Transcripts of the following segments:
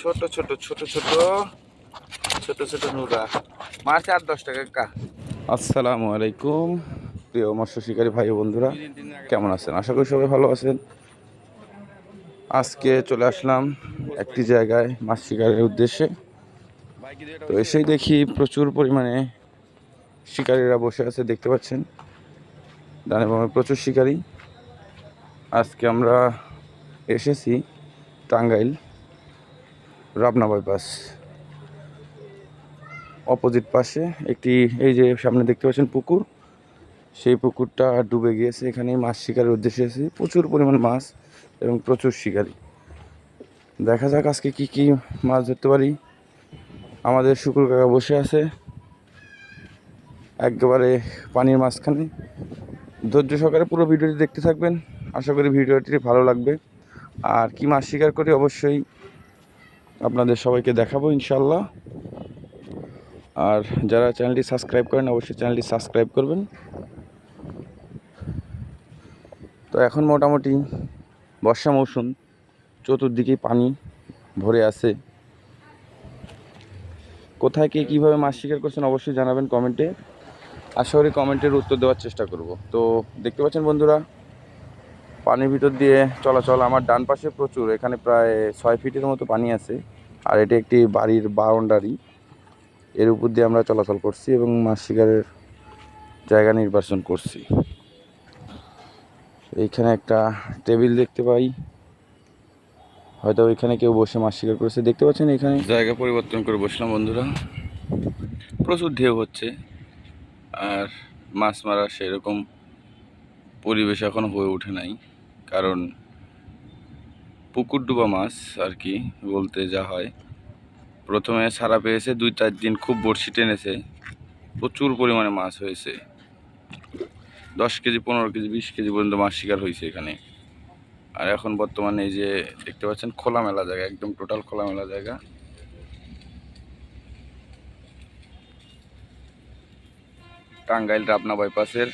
ছোট ছোট ছোট ছোট ছোট ছোট নুরা। মাছ আট দশ টাকা কা। আসসালামু আলাইকুম প্রিয় মৎস্য শিকারী ভাই বন্ধুরা। কেমন আছেন? আশা করি সবাই ভালো আছেন। আজকে চলে আসলাম একটি জায়গায় মাছ শিকারের উদ্দেশ্যে। তো এসেই দেখি প্রচুর পরিমাণে শিকারীরা বসে আছে দেখতে পাচ্ছেন। ডানে প্রচুর শিকারী। আজকে আমরা এসেছি টাঙ্গাইল রাবনা বাইপাস। অপোজিট পাশে একটি এই যে সামনে দেখতে পাচ্ছেন পুকুর, সেই পুকুরটা ডুবে গিয়েছে। এখানে মাছ শিকারের উদ্দেশ্যে এসেছি। প্রচুর পরিমাণ মাছ এবং প্রচুর শিকারী। দেখা যাক আজকে কি কি মাছ ধরতে পারি। আমাদের শুকুর কাকা বসে আছে। একেবারে পানির মাঝখানে। ধৈর্য সহকারে পুরো ভিডিওটি দেখতে থাকবেন। আশা করি ভিডিওটি ভালো লাগবে। আর কি মাছ শিকার করি অবশ্যই আপনাদের সবাইকে দেখাবো ইনশাল্লাহ আর যারা চ্যানেলটি সাবস্ক্রাইব করেন, অবশ্যই চ্যানেলটি সাবস্ক্রাইব করবেন। তো এখন মোটামুটি বর্ষা মৌসুম চতুর্দিকেই পানি ভরে আছে। কোথায় কে কীভাবে মাছ শিকার করছেন অবশ্যই জানাবেন কমেন্টে। আশা করি কমেন্টের উত্তর দেওয়ার চেষ্টা করব। তো দেখতে পাচ্ছেন বন্ধুরা পানির ভিতর দিয়ে চলাচল আমার ডান পাশে প্রচুর, এখানে প্রায় ছয় ফিটের মতো পানি আছে। আর এটি একটি বাড়ির বাউন্ডারি এর উপর দিয়ে আমরা চলাচল করছি এবং মাছ শিকারের জায়গা নির্বাচন করছি। এইখানে একটা টেবিল দেখতে পাই। হয়তো ওইখানে কেউ বসে মাছ শিকার করেছে। দেখতে পাচ্ছেন এখানে? জায়গা পরিবর্তন করে বসলাম বন্ধুরা। প্রচুর ঢেউ হচ্ছে। আর মাছ মারা সেরকম পরিবেশ এখন হয়ে ওঠে নাই। কারণ পুকুর ডুবা মাছ আর কি বলতে যা হয়। প্রথমে সারা পেয়েছে দুই চার দিন খুব বড়শি টেনেছে, প্রচুর পরিমাণে মাছ হয়েছে। দশ কেজি, পনেরো কেজি, বিশ কেজি পর্যন্ত মাছ শিকার হয়েছে এখানে। আর এখন বর্তমানে এই যে দেখতে পাচ্ছেন খোলামেলা জায়গা, একদম টোটাল খোলামেলা জায়গা। টাঙ্গাইল রাবনা বাইপাসের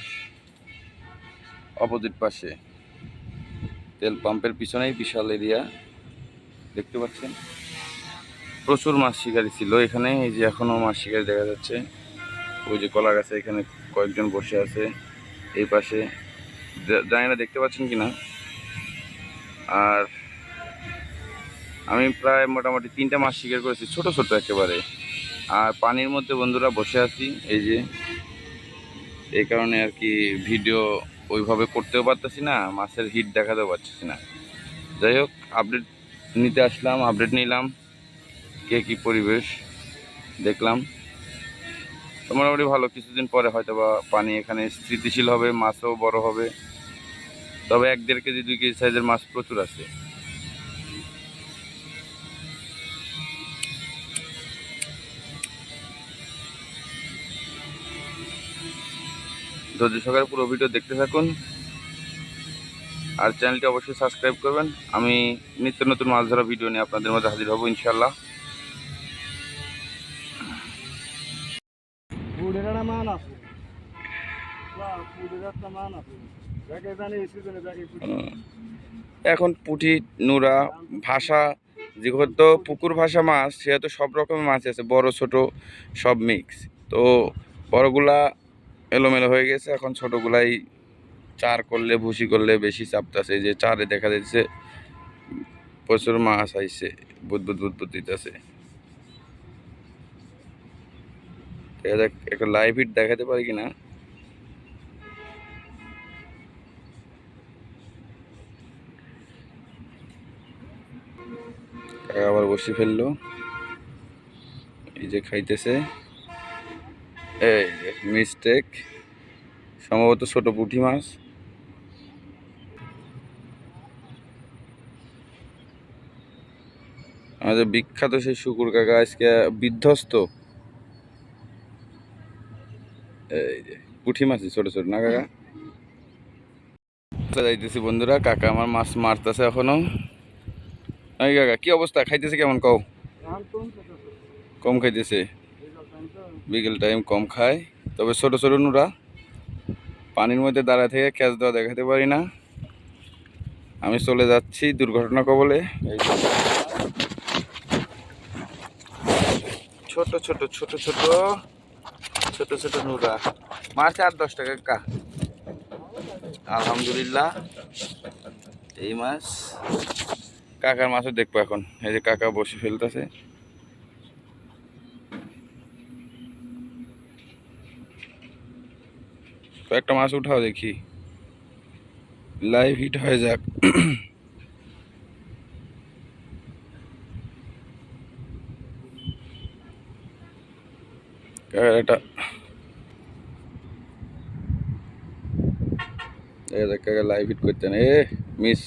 অপোজিট পাশে। তেল পাম্পের পিছনেই বিশাল এরিয়া। দেখতে পাচ্ছেন? প্রচুর মাছ শিকারি ছিল এখানে। এই যে এখনও মাছ শিকারি দেখা যাচ্ছে। ওই যে কলা গাছে এখানে কয়েকজন বসে আছে এই পাশে। জানি না, দেখতে পাচ্ছেন কি না আর আমি প্রায় মোটামুটি তিনটা মাছ শিকার করেছি, ছোট ছোট একেবারে। আর পানির মধ্যে বন্ধুরা বসে আছি, এই যে। এই কারণে আর কি ভিডিও ওইভাবে করতেও পারতেছি না, মাছের হিট দেখাতেও পারতেছি না। যাই হোক আপডেট নিতে আসলাম আপডেট নিলাম, কে কী পরিবেশ দেখলাম। তো মোটামুটি ভালো, কিছুদিন পরে হয়তো বা পানি এখানে স্থিতিশীল হবে, মাছও বড় হবে। তবে এক দেড় কেজি, দুই কেজি সাইজের মাছ প্রচুর আছে। ধৈর্য সহকারে পুরো ভিডিও দেখতে থাকুন। আর চ্যানেলটি অবশ্যই সাবস্ক্রাইব করবেন। আমি নিত্য নতুন মাছ ধরা ভিডিও নিয়ে আপনাদের মধ্যে হাজির হব ইনশাল্লাহ এখন পুঁটি নুরা ভাষা যেহেতু পুকুর ভাষা মাছ সেহেতু সব রকমের মাছ আছে বড় ছোট সব মিক্স তো বড়গুলা এলোমেলো হয়ে গেছে। এখন ছোটগুলাই চার করলে, ভুসি করলে বেশি চাপতাছে যে চারে দেখা যাচ্ছে, প্রচুর মাছ আইছে বুদবুদ বুদবুদ দিতেছে। দেখা যাক, একটা লাইভ হিট দেখাতে পারি কিনা? আবার বসে ফেলল। এই যে খাইতেছে। এই মিস্টেক সম্ভবত ছোট পুঁটি মাছ। আমাদের বিখ্যাত সেই শুকুর কাকা আজকে বিধ্বস্ত। এই যে পুঁটি মাছই ছোট ছোট না কাকা? যাইতেছি বন্ধুরা কাকা আমার মাছ মারতেছে এখনও। এই কাকা কি অবস্থা? খাইতেছে কেমন? কও। কম খাইতেছে। বিকেল টাইম কম খায়। তবে ছোটো ছোটো নুরা, পানির মধ্যে দাঁড়ায় থেকে ক্যাচ দেওয়া দেখাতে পারি না। আমি চলে যাচ্ছি দুর্ঘটনা কবলে। ছোট ছোট ছোট ছোট ছোট ছোট নুরা। মাছ আট দশ টাকা কা। আলহামদুলিল্লাহ। এই মাছ। কাকার মাছও দেখব এখন। এই যে কাকা বসে ফেলতেছে। কয়েকটা মাছ উঠাও দেখি। লাইভ হিট হয়ে যাক। কাকা লাইভ হিট করতেন এ মিস